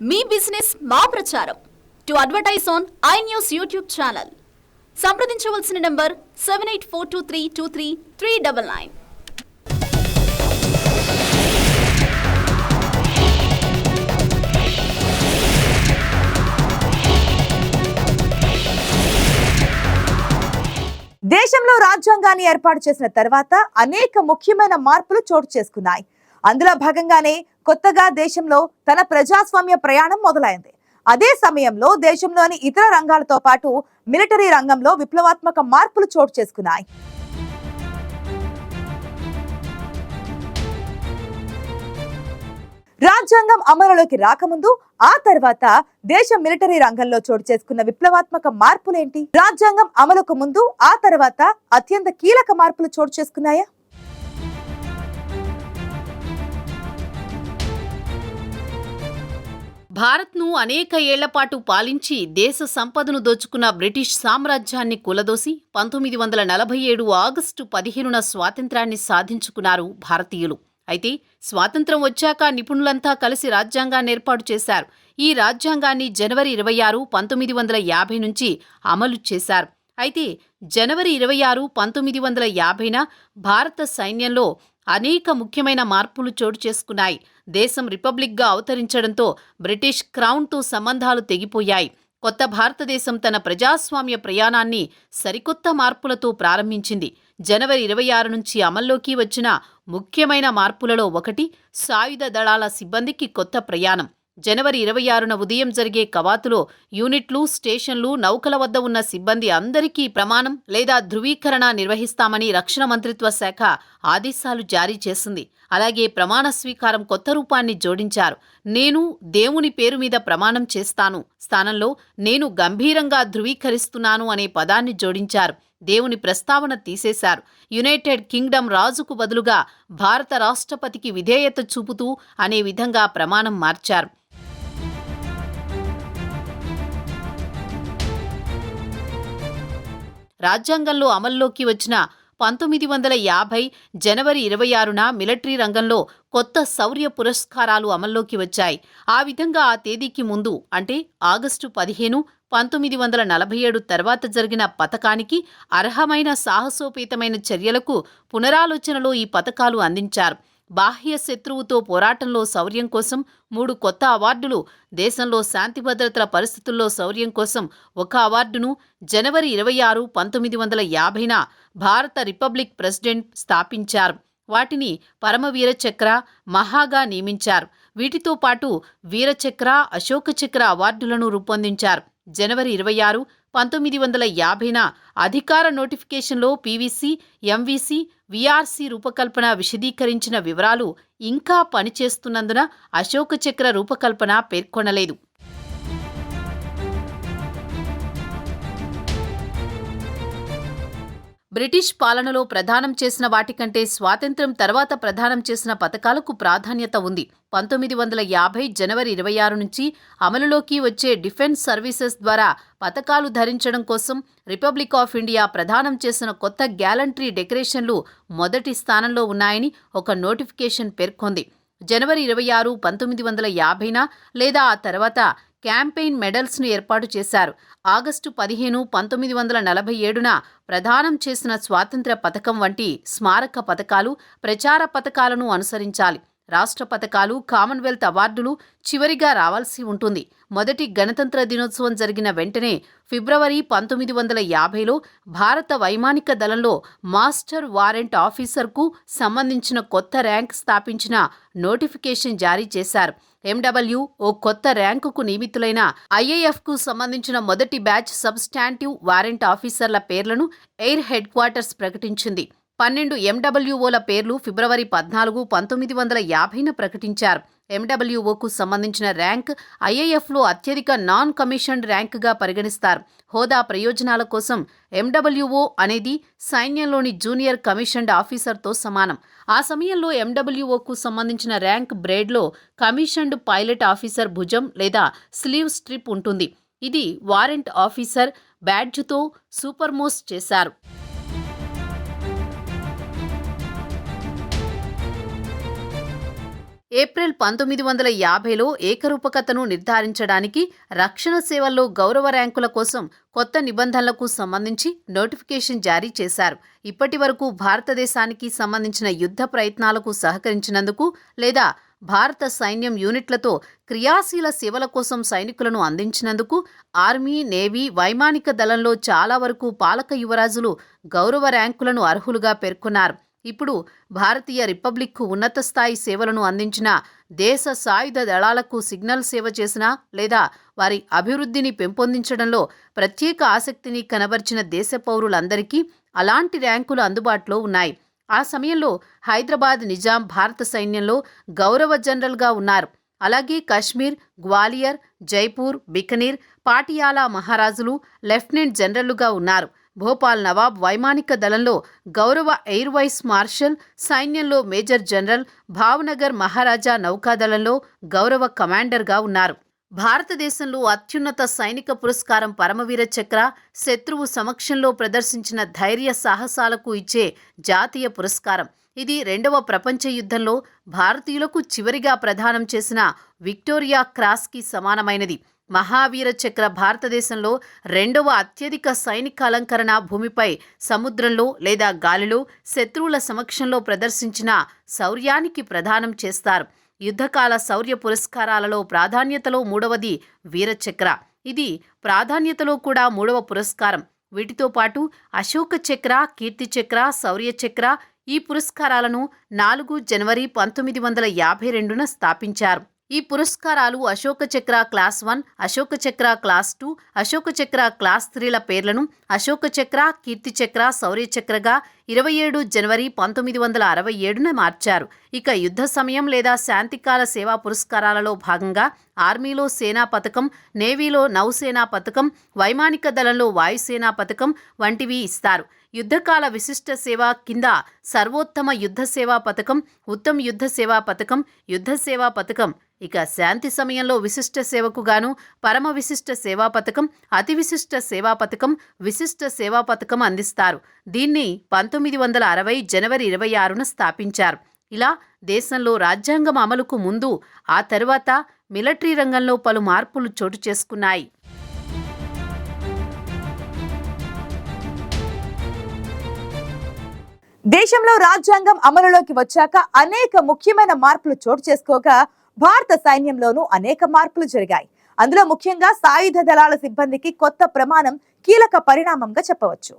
మీ business మా ప్రచారం. To advertise on I News YouTube channel. సంప్రదించవలసిన number seven eight four two three two three three double nine. దేశంలో రాజ్యాంగాన్ని ఏర్పాటు చేసిన తర్వాత అనేక ముఖ్యమైన మార్పులు చోటు చేసుకున్నాయి. అందులో భాగంగానే కొత్తగా దేశంలో తన ప్రజాస్వామ్య ప్రయాణం మొదలైంది. అదే సమయంలో దేశంలోని ఇతర రంగాలతో పాటు మిలిటరీ రంగంలో విప్లవాత్మక మార్పులు చోటు చేసుకున్నాయి. రాజ్యాంగం అమలులోకి రాకముందు ఆ తర్వాత దేశ మిలిటరీ రంగంలో చోటు చేసుకున్న విప్లవాత్మక మార్పులేంటి? రాజ్యాంగం అమలుకు ముందు ఆ తర్వాత అత్యంత కీలక మార్పులు చోటు చేసుకున్నాయా? భారత్ను అనేక ఏళ్ళపాటు పాలించి దేశ సంపదను దోచుకున్న బ్రిటిష్ సామ్రాజ్యాన్ని కూలదోసి పంతొమ్మిది వందల నలభై ఏడు ఆగస్టు పదిహేనున స్వాతంత్రాన్ని సాధించుకున్నారు భారతీయులు. అయితే స్వాతంత్రం వచ్చాక నిపుణులంతా కలిసి రాజ్యాంగాన్ని ఏర్పాటు చేశారు. ఈ రాజ్యాంగాన్ని జనవరి ఇరవై ఆరు పంతొమ్మిది వందల యాభై నుంచి అమలు చేశారు. అయితే జనవరి ఇరవై ఆరు పంతొమ్మిది వందల యాభైన భారత సైన్యంలో అనేక ముఖ్యమైన మార్పులు చోటు చేసుకున్నాయి. దేశం రిపబ్లిక్గా అవతరించడంతో బ్రిటిష్ క్రౌన్తో సంబంధాలు తెగిపోయాయి. కొత్త భారతదేశం తన ప్రజాస్వామ్య ప్రయాణాన్ని సరికొత్త మార్పులతో ప్రారంభించింది. జనవరి ఇరవై ఆరు నుంచి అమల్లోకి వచ్చిన ముఖ్యమైన మార్పులలో ఒకటి సాయుధ దళాల సిబ్బందికి కొత్త ప్రయాణం. జనవరి ఇరవై ఆరున ఉదయం జరిగే కవాతులో యూనిట్లు స్టేషన్లు నౌకల వద్ద ఉన్న సిబ్బంది అందరికీ ప్రమాణం లేదా ధృవీకరణ నిర్వహిస్తామని రక్షణ మంత్రిత్వ శాఖ ఆదేశాలు జారీ చేసింది. అలాగే ప్రమాణ స్వీకారం కొత్త రూపాన్ని జోడించారు. నేను దేవుని పేరు మీద ప్రమాణం చేస్తాను. స్థానంలో నేను గంభీరంగా ధృవీకరిస్తున్నాను అనే పదాన్ని జోడించారు. దేవుని ప్రస్తావన తీసేశారు. యునైటెడ్ కింగ్డమ్ రాజుకు బదులుగా భారత రాష్ట్రపతికి విధేయత చూపుతూ అనే విధంగా ప్రమాణం మార్చారు. రాజ్యాంగంలో అమల్లోకి వచ్చిన పంతొమ్మిది వందల యాభై జనవరి ఇరవై ఆరున మిలిటరీ రంగంలో కొత్త శౌర్య పురస్కారాలు అమల్లోకి వచ్చాయి. ఆ విధంగా ఆ తేదీకి ముందు అంటే ఆగస్టు పదిహేను పంతొమ్మిది వందల నలభై ఏడు తర్వాత జరిగిన పథకానికి అర్హమైన సాహసోపేతమైన చర్యలకు పునరాలోచనలో ఈ పథకాలు అందించారు. బాహ్య శత్రువుతో పోరాటంలో శౌర్యం కోసం మూడు కొత్త అవార్డులు దేశంలో శాంతి భద్రతల పరిస్థితుల్లో శౌర్యం కోసం ఒక అవార్డును జనవరి ఇరవై ఆరు పంతొమ్మిది వందల యాభైన భారత రిపబ్లిక్ ప్రెసిడెంట్ స్థాపించారు. వాటిని పరమవీర చక్ర మహాగా నియమించారు. వీటితో పాటు వీరచక్ర అశోక చక్ర అవార్డులను రూపొందించారు. జనవరి ఇరవై ఆరు పంతొమ్మిది వందల యాభైన అధికార నోటిఫికేషన్లో పీవీసీ ఎంవీసీ వీఆర్సీ రూపకల్పన విశదీకరించిన వివరాలు ఇంకా పనిచేస్తున్నందున అశోక చక్ర రూపకల్పన పేర్కొనలేదు. బ్రిటిష్ పాలనలో ప్రధానం చేసిన వాటికంటే స్వాతంత్ర్యం తర్వాత ప్రధానం చేసిన పథకాలకు ప్రాధాన్యత ఉంది. పంతొమ్మిది వందల యాభై జనవరి ఇరవై ఆరు నుంచి అమలులోకి వచ్చే డిఫెన్స్ సర్వీసెస్ ద్వారా పథకాలు ధరించడం కోసం రిపబ్లిక్ ఆఫ్ ఇండియా ప్రదానం చేసిన కొత్త గ్యాలంట్రీ డెకరేషన్లు మొదటి స్థానంలో ఉన్నాయని ఒక నోటిఫికేషన్ పేర్కొంది. జనవరి ఇరవై ఆరు పంతొమ్మిది వందల యాభైన లేదా ఆ తర్వాత క్యాంపెయిన్ మెడల్స్ను ఏర్పాటు చేశారు. ఆగస్టు పదిహేను పంతొమ్మిది వందల నలభై ఏడున ప్రదానం చేసిన స్వాతంత్ర పథకం వంటి స్మారక పథకాలు ప్రచార పథకాలను అనుసరించాలి. రాష్ట్ర పథకాలు కామన్వెల్త్ అవార్డులు చివరిగా రావాల్సి ఉంటుంది. మొదటి గణతంత్ర దినోత్సవం జరిగిన వెంటనే ఫిబ్రవరి పంతొమ్మిది వందల యాభైలో భారత వైమానిక దళంలో మాస్టర్ వారెంట్ ఆఫీసర్కు సంబంధించిన కొత్త ర్యాంక్ స్థాపించిన నోటిఫికేషన్ జారీ చేశారు. ఎండబ్ల్యూ ఓ కొత్త ర్యాంకుకు నియమితులైన ఐఏఎఫ్కు సంబంధించిన మొదటి బ్యాచ్ సబ్స్టాంటివ్ వారెంట్ ఆఫీసర్ల పేర్లను ఎయిర్ హెడ్ క్వార్టర్స్ ప్రకటించింది. పన్నెండు ఎండబ్ల్యూఓల పేర్లు ఫిబ్రవరి పద్నాలుగు పంతొమ్మిది వందల యాభైన ప్రకటించారు. ఎండబ్ల్యూఓకు సంబంధించిన ర్యాంక్ ఐఏఎఫ్లో అత్యధిక నాన్ కమిషన్డ్ ర్యాంకుగా పరిగణిస్తారు. హోదా ప్రయోజనాల కోసం ఎండబ్ల్యూఓ అనేది సైన్యంలోని జూనియర్ కమిషన్డ్ ఆఫీసర్తో సమానం. ఆ సమయంలో ఎండబ్ల్యూఓకు సంబంధించిన ర్యాంక్ బ్రేడ్లో కమిషన్డ్ పైలట్ ఆఫీసర్ భుజం లేదా స్లీవ్ స్ట్రిప్ ఉంటుంది. ఇది వారెంట్ ఆఫీసర్ బ్యాడ్జ్తో సూపర్మోస్ చేశారు. ఏప్రిల్ పంతొమ్మిది వందల యాభైలో ఏకరూపకతను నిర్ధారించడానికి రక్షణ సేవల్లో గౌరవ ర్యాంకుల కోసం కొత్త నిబంధనలకు సంబంధించి నోటిఫికేషన్ జారీ చేశారు. ఇప్పటి వరకు భారతదేశానికి సంబంధించిన యుద్ధ ప్రయత్నాలకు సహకరించినందుకు లేదా భారత సైన్యం యూనిట్లతో క్రియాశీల సేవల కోసం సైనికులను అందించినందుకు ఆర్మీ నేవీ వైమానిక దళంలో చాలా వరకు పాలక యువరాజులు గౌరవ ర్యాంకులను అర్హులుగా పేర్కొన్నారు. ఇప్పుడు భారతీయ రిపబ్లిక్కు ఉన్నత స్థాయి సేవలను అందించిన దేశ సాయుధ దళాలకు సిగ్నల్ సేవ చేసిన లేదా వారి అభివృద్ధిని పెంపొందించడంలో ప్రత్యేక ఆసక్తిని కనబర్చిన దేశ పౌరులందరికీ అలాంటి ర్యాంకులు అందుబాటులో ఉన్నాయి. ఆ సమయంలో హైదరాబాద్ నిజాం భారత సైన్యంలో గౌరవ జనరల్గా ఉన్నారు. అలాగే కశ్మీర్ గ్వాలియర్ జైపూర్ బికనీర్ పాటియాలా మహారాజులు లెఫ్టినెంట్ జనరల్లుగా ఉన్నారు. భోపాల్ నవాబ్ వైమానిక దళంలో గౌరవ ఎయిర్ వైస్ మార్షల్ సైన్యంలో మేజర్ జనరల్ భావనగర్ మహారాజా నౌకాదళంలో గౌరవ కమాండర్గా ఉన్నారు. భారతదేశంలో అత్యున్నత సైనిక పురస్కారం పరమవీర చక్ర శత్రువు సమక్షంలో ప్రదర్శించిన ధైర్య సాహసాలకు ఇచ్చే జాతీయ పురస్కారం. ఇది రెండవ ప్రపంచ యుద్ధంలో భారతీయులకు చివరిగా ప్రదానం చేసిన విక్టోరియా క్రాస్కి సమానమైనది. మహావీర చక్ర భారతదేశంలో రెండవ అత్యధిక సైనిక అలంకరణ భూమిపై సముద్రంలో లేదా గాలిలో శత్రువుల సమక్షంలో ప్రదర్శించిన శౌర్యానికి ప్రదానం చేస్తారు. యుద్ధకాల శౌర్య పురస్కారాలలో ప్రాధాన్యతలో మూడవది వీరచక్ర ఇది ప్రాధాన్యతలో కూడా మూడవ పురస్కారం. వీటితో పాటు అశోక చక్ర కీర్తి చక్ర శౌర్య చక్ర ఈ పురస్కారాలను నాలుగు జనవరి పంతొమ్మిది వందల యాభై రెండున స్థాపించారు. ఈ పురస్కారాలు Ashoka Chakra class one Ashoka Chakra class two Ashoka Chakra class త్రీల పేర్లను అశోక చక్ర కీర్తి చక్ర శౌర్య చక్రగా ఇరవై ఏడు జనవరి పంతొమ్మిది వందల అరవై ఏడున మార్చారు. ఇక యుద్ధ సమయం లేదా శాంతికాల సేవా పురస్కారాలలో భాగంగా ఆర్మీలో సేనా పథకం నేవీలో నౌసేనా పథకం వైమానిక దళంలో వాయుసేనా పథకం వంటివి ఇస్తారు. యుద్ధకాల విశిష్ట సేవ కింద సర్వోత్తమ యుద్ధ సేవా పథకం ఉత్తమ యుద్ధ సేవా పథకం యుద్ధ సేవా పథకం. ఇక శాంతి సమయంలో విశిష్ట సేవకు గాను పరమ విశిష్ట సేవా పథకం అతి విశిష్ట సేవా పథకం విశిష్ట సేవా పథకం అందిస్తారు. దీన్ని పంతొమ్మిది వందల అరవై జనవరి ఇరవై ఆరున స్థాపించారు. ఇలా దేశంలో రాజ్యాంగం అమలుకు ముందు ఆ తరువాత మిలిటరీ రంగంలో పలు మార్పులు చోటు చేసుకున్నాయి. దేశంలో రాజ్యాంగం అమలులోకి వచ్చాక అనేక ముఖ్యమైన మార్పులు చోటు చేసుకోగా భారత సైన్యంలోనూ అనేక మార్పులు జరిగాయి. అందులో ముఖ్యంగా సాయుధ దళాల సిబ్బందికి కొత్త ప్రమాణం కీలక పరిణామంగా చెప్పవచ్చు.